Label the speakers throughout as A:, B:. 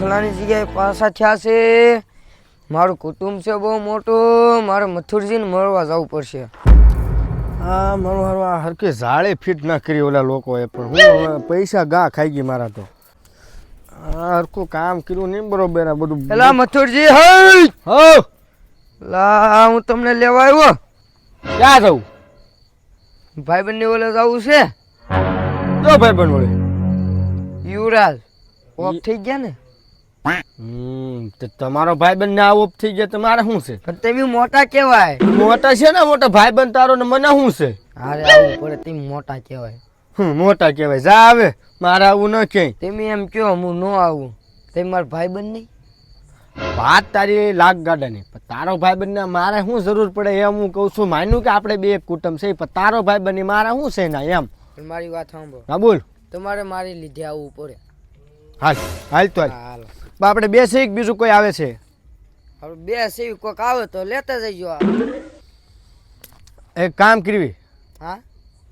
A: મથલાની જગ્યાએ પાછા થયા છે. મારું કુટુંબ છે બહુ મોટું. મારે મથુરજીને મળવા જવું પડશે.
B: આ મારું હારું આ હરકે ઝાડે ફિટ ના કરી ઓલા લોકોએ પણ હું પૈસા ગા ખાઈ ગઈ મારા તો. આ હરખું કામ કર્યું નહીં બરોબર આ બધું
A: પેલા મથુરજી હઈ!
B: હો!
A: લા હું તમને લેવા આવ્યો.
B: ક્યાં જવું?
A: ભાઈબંધને ઓલે જવું છે?
B: જો ભાઈ બંધ વળે.
A: યુવરાજ ઓફ થઈ ગયા ને?
B: તમારો ભાઈ બંધ ને આવો થઈ ગયા તમારે શું છે?
A: પણ તમે મોટા કેવાય
B: મોટા છે ને મોટા ભાઈ બંધ તારો ને મને શું છે?
A: અરે પડે તે મોટા
B: કેવાય મોટા કેવાય જા આવે મારે આવું ન ક્યાંય.
A: તમે એમ કયો હું ન આવું. તમે મારા ભાઈબંધ નહીં?
B: વાત તારી લાગ ગાડાની. પણ તારો ભાઈ બંધ મારે શું જરૂર પડે એમ હું કહું છું. માન્યું કે આપણે બે એક કુટુંબ છે? પણ તારો ભાઈ બંધ મારે શું છે ના એમ?
A: મારી વાત સાંભળો.
B: હા બોલ.
A: તમારે મારી લીધે આવવું પડે.
B: હાલ હાલ તો હાલ. આપણે બે છે બીજું કોઈ આવે છે?
A: હવે બે સેવી કોક આવે તો લેતા જઈજો
B: એક કામ કરવી.
A: હા?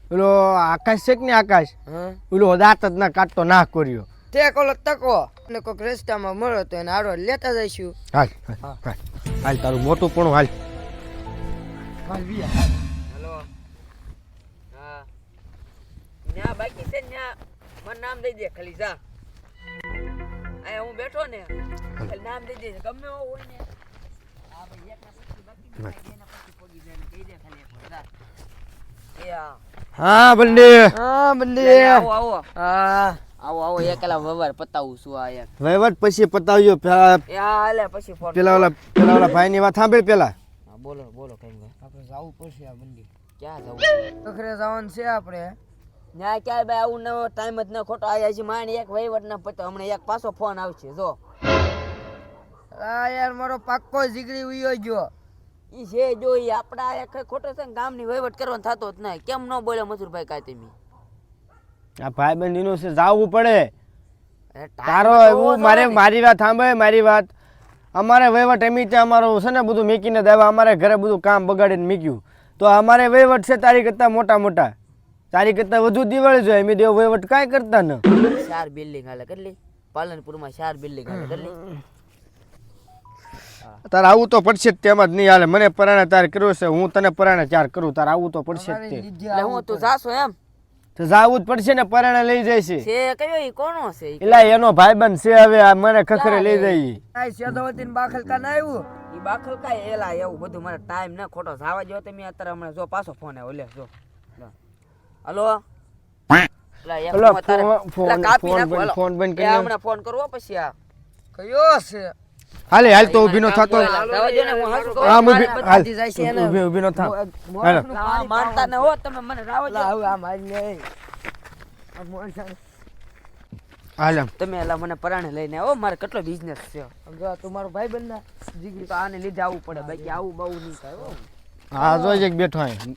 B: પેલો આકાશ છે કે ને આકાશ?
A: હા.
B: પેલો દાંત જ ના કાઢતો ના કર્યો.
A: તે કોલો તકો. અને કોક રસ્તામાં મળો તો એને આડો લેતા જઈશું.
B: હાલ હાલ, હાલ. હાલ તારું મોટું પણ હાલ.
A: હેલો હા. ન્યા બાકી છે ન્યા. મને નામ દઈ દે ખાલી જા. હું બેઠો ને નામ દઈ દે ગમે એવો હોય ને. હા ભાઈ એક પછી બાકી જાય ને કહી દે ખાલી એક વાર. હા
B: હા બંને.
A: હા બંને.
C: આવો આવો.
A: હા.
C: આવો આવો એકલા વવર પતાવું છું આ એક.
B: વહીવટ પછી પતાવ્યો પેલા
A: હાલે પછી ફોન
B: પેલા ઓલા પેલા ઓલા ભાઈની વાત સાંભળ પેલા.
C: હા બોલો બોલો કઈ
A: આપણે જવું પડશે આ બંડી
C: ક્યાં જવું?
A: અખરે જવાનું છે આપણે.
C: ત્યાં ક્યાંય ભાઈ આવું નવો ટાઈમ જ ન ખોટો. આવ્યા છે માણ એક વહીવટ ના પતો હમણાં એક પાછો ફોન આવશે જો.
A: આ યાર મારો પાક્કો જીગરી ઉયો ગયો.
C: ઈ છે જો ઈ આપડા એક ખોટો છે ને ગામની વહીવટ કરવાનો થતો જ નહીં. કેમ ન બોલે મથુરભાઈ કાંઈ તમે?
B: આ ભાઈ બંધીનું છે જાવું પડે. તારો એવું મારે મારી વાત સાંભળે મારી વાત. અમારે વહીવટ એમ ત્યાં અમારો છે ને બધું મેકીને દેવા અમારે ઘરે બધું કામ બગાડીને મીક્યું. તો અમારે વહીવટ છે તારી કરતાં મોટા મોટા તારી કરતા વધુ દિવાળી જોઈએ અમે દેવ વહીવટ કાંઈ કરતા ન.
C: ચાર બિલ્ડિંગ હાલે કેટલી પાલનપુરમાં ચાર બિલ્ડિંગ હાલે કેટલી
B: તારે આવું તો પડશે જ તેમાં જ નહીં હાલે. મને પરાણે તાર કર્યો છે હું તને પરાણે ચાર કરું. તારે આવું તો પડશે જ તે.
C: એટલે હું તું જાશો એમ?
B: તો જાવું જ પડશે ને પરાણે લઈ જાય છે.
C: છે કયો ઈ? કોનો છે
B: એલા એનો ભાઈબંધ છે હવે આ મને ખખરે લઈ જાય.
A: આ સેદવતી બાખલ કા ના આવ્યું?
C: ઈ બાખલ કાંઈ એલા એવું બધું. મને ટાઈમ ના ખોટો જાવા જો તમે અત્યારે હમણાં. જો પાછો ફોન આવ્યો. લે જો. હલો? લા, એક
B: પેલો
C: ફોન તારે-
B: ફોન- ફોન-
C: લા, કાપી
B: ફોન
C: નાખો,
B: બંધ-
C: હાલો.
B: ફોન બંધ કરી
C: હમણાં ફોન કરવો પછી આ.
A: કયો છે?
B: હાલે હાલ તો ઊભી નો થતો.
C: જવા હું હાસુ કહું.
B: હા ઊભી
C: મારે
B: હાલ.
A: બધી જાય છે એને.
B: ઊભી ઊભી નો થાવ હાલો.
C: માનતા ન હો તમે મને રાવો
A: લા હવે આ મારી નહીં
B: હાલ.
C: તમે એલા મને પરાણે લઈને આવો મારે કેટલો બિઝનેસ છે.
A: તું મારો ભાઈ બંધ ના
C: જીગરી. તો આને લીધે આવવું પડે બાકી આવું બહુ નહીં થાય હો.
B: હા જો એક બેઠો અહીં.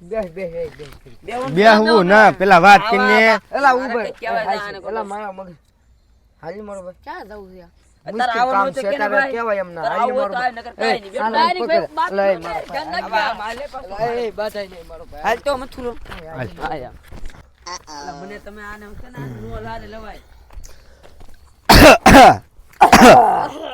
A: બેસ બેસ એ બેસ
C: બેહવાનું
B: બે
C: કામ
B: હું
C: ન
B: પેલા વાત કરીને
A: એલા ઉભર. એલા મારા મગજ. હાલી મારો ભાઈ
C: ક્યાં જવું છે.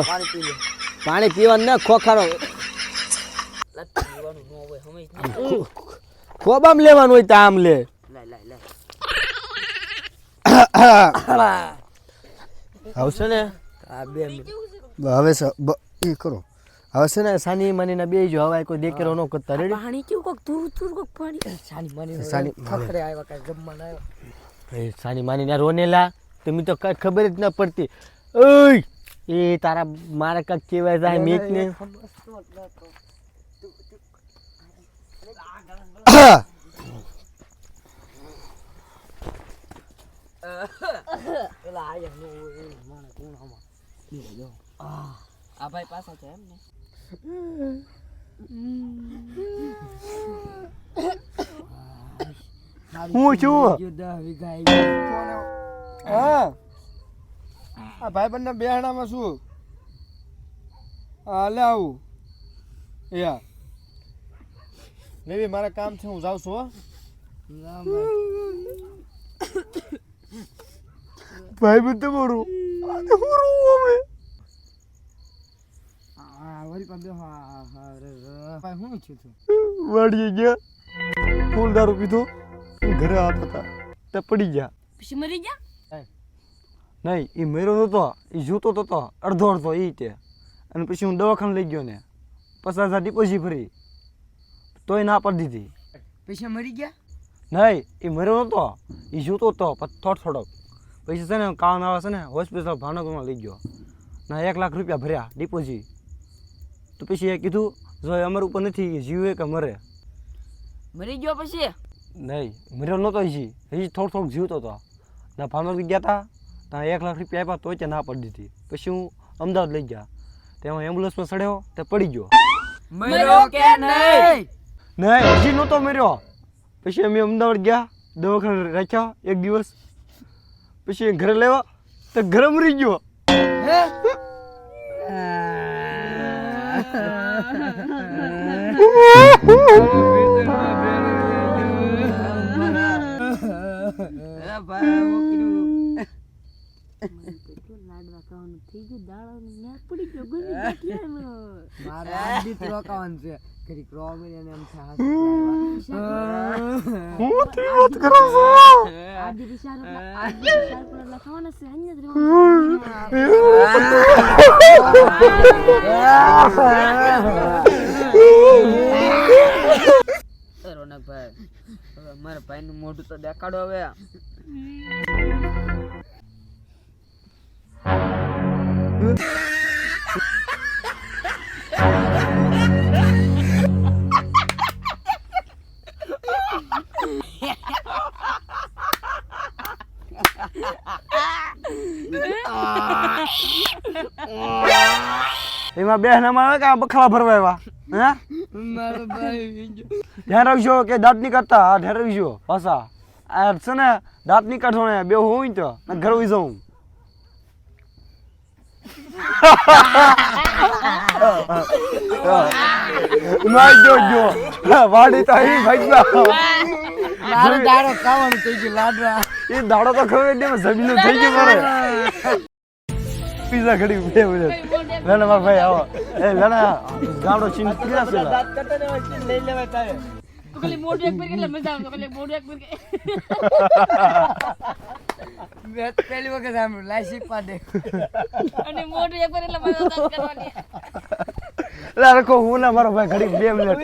C: પાણી પી લે
B: પાણી પીવાનું ના ખોખારો. ખોબામ લેવાનું હોય તો આમ લે. આવશે ને?
A: આ બે મિનિટ.
B: હવે કરો. હવે છે ને સાની મની ના બે જો હવે કોઈ દેખેરો ન કરતા. રેડી
C: પાણી કેવું કોક તુર તુર કોક પાણી?
A: સાની મની
B: સાની-
A: ખખરે આવ્યા કાંઈ જમવાના આવ્યા.
B: એ સાની માની ને રોનેલા તમે તો કઈ ખબર જ ન પડતી. ઓય! એ તારા મારે કક કેવાય જાય મીક ને.
C: આ ભાઈ પાછા છે એમ ને
B: હું છું? હા. આ ભાઈ બંને બેહણામાં શું? હા લે આવું. યા લેવી મારા કામ છે હું જાઉં છું હો.
D: ભાઈ બંધ તમારું વાડીએ ગયા. ફૂલ દારૂ પીધો. ઘરે આવતા પડી ગયા.
C: પછી મરી ગયા?
D: નહીં એ મેરો નહોતો એ જૂતો તો હતો અડધો અડધો એ તે. અને પછી હું દવાખાને લઈ ગયો ને પચાસ હજાર ડિપોઝિટ ભરી. તોય ના પડી દીધી.
A: પૈસા મરી ગયા?
D: નહીં એ મર્યો નહોતો એ જૂતો હતો થોડો થોડોક પૈસા છે ને કામ આવે છે ને હોસ્પિટલ ભાવનગરમાં લઈ ગયો. ના એક લાખ રૂપિયા ભર્યા ડિપોઝિટ. તો પછી એ કીધું જો અમારા ઉપર નથી એ જીવે કે મરે.
C: મરી ગયો પછી?
D: નહીં મર્યો નહોતો હજી. હજી થોડો થોડોક જીવતો હતો. ના ભાવનગર ગયા હતા ત્યાં એક લાખ રૂપિયા આપ્યા તોય તે ના પડી દીધી. પછી હું અમદાવાદ લઈ ગયા. તેમાં એમ્બ્યુલન્સમાં ચડ્યો તે પડી ગયો.
A: મર્યો કે નહીં?
D: નહીં? હજી નહોતો મર્યો. પછી અમે અમદાવાદ ગયા દવાખાને રાખ્યા એક દિવસ. પછી ઘરે લેવા તો ઘરે મરી ગયો.
A: અરે ભાઈ હું કીધું મારે આ દીત રોકાવાનું છે ઘડીક રોમી અને એમ છે હાથ
D: હું તે વાત કરો છો
A: રોનકભાઈ હવે મારા ભાઈનું મોઢું તો દેખાડો હવે
D: એમાં બે અમારે કે બખલા ભરવા એવા હે?
A: મારો ભાઈ
D: ધ્યાન રાખજો કે દાંતની કરતા ધ્યાન રાખજો. પાછા આ છે ને દાંતની કાઢો ને બે હોય તો ઘર ઘરે ઉઈ જાઉં. ના જો જો વાડી તો અહીં
A: થઈ ગયું લાડવા
D: એ દાડો તો ખબર ને જમીન થઈ ગયું મારે પીઝા ઘડી બે મિનિટ મારા ભાઈ આવો એ લેના ગામડો ચીન પીઝા છે
C: ખાલી મોઢું એક પર એટલે મજા આવે ખાલી મોઢું એક પર
A: મેં તો પહેલી વખત સાંભળ્યું લાસી પાડે
C: અને મોઢું એક પર એટલે મજા કરવાની.
D: લે રખો હું ના મારો ભાઈ ઘડી બે મિનિટ.